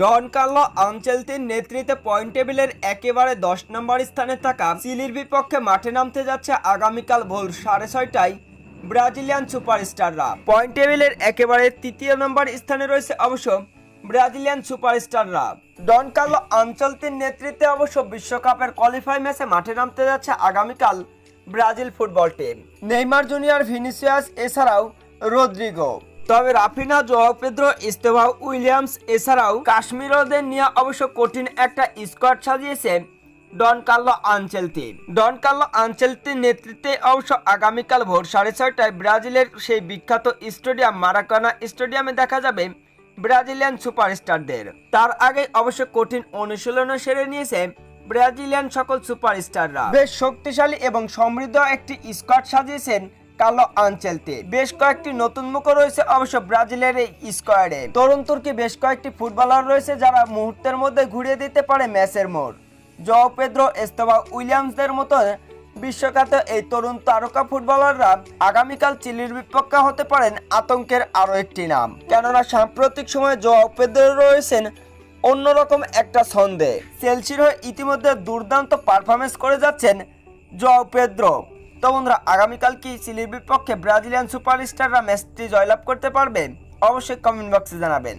ডন Carlo আনচেলতির নেতৃত্বে point টেবিলের একেবারে দশ নম্বর স্থানে থাকা চিলির বিপক্ষে মাঠে নামতে যাচ্ছে আগামীকাল ভোর সাড়ে ছয়টায় ব্রাজিলিয়ান সুপারস্টাররা। পয়েন্ট টেবিলের একেবারে তৃতীয় নম্বর স্থানে রয়েছে অবশ্য ব্রাজিলিয়ান সুপারস্টাররা। ডন কার্লো আনচলতির নেতৃত্বে অবশ্য বিশ্বকাপের কোয়ালিফাই ম্যাচে মাঠে নামতে যাচ্ছে আগামীকাল Brazil football team. Neymar junior Vinicius, এছাড়াও রদ্রিগো। তবে Raphinha, João Pedro Estevão Williams এছাড়াও কাশ্মীরদের নিয়ে অবশ্য কঠিন একটা স্কোয়াড সাজিয়েছে Don Carlo Ancelotti Don Carlo আনচেলতির নেতৃত্বে অবশ্য আগামীকাল ভোর সাড়ে ছয়টায় ব্রাজিলের সেই বিখ্যাত স্টেডিয়াম, মারাকানা স্টেডিয়ামে দেখা যাবে ব্রাজিলিয়ান সুপারস্টারদের। তার আগে অবশ্য কঠিন অনুশীলনও সেরে নিয়েছে ব্রাজিলিয়ান সকল সুপারস্টাররা। বেশ শক্তিশালী এবং সমৃদ্ধ একটি স্কোয়াড সাজিয়েছেন কার্লো আনচেলতে বেশ কয়েকটি নতুন মুখও রয়েছে অবশ্য ব্রাজিলের এই স্কোয়াডে। তরুণ তুর্কি বেশ কয়েকটি ফুটবলার রয়েছে যারা মুহূর্তের মধ্যে ঘুরিয়ে দিতে পারে ম্যাচের মোড়। জও পেদ্রো, এস্তোবা উইলিয়ামসদের মতো বিশ্বখ্যাত এই তরুণ তারকা ফুটবলাররা আগামীকাল চিলির বিপক্ষে হতে পারেন আতঙ্কের আরও একটি নাম। কেননা সাম্প্রতিক সময়ে জও পেদ্রো রয়েছেন অন্যরকম একটা ছন্দে। চেলসির হয়ে ইতিমধ্যে দুর্দান্ত পারফরমেন্স করে যাচ্ছেন জও পেদ্রো। তো বন্ধুরা, আগামীকাল কি চিলির বিপক্ষে ব্রাজিলিয়ান সুপারস্টাররা ম্যাচটি জয়লাভ করতে পারবে? অবশ্যই কমেন্ট বক্সে জানাবেন।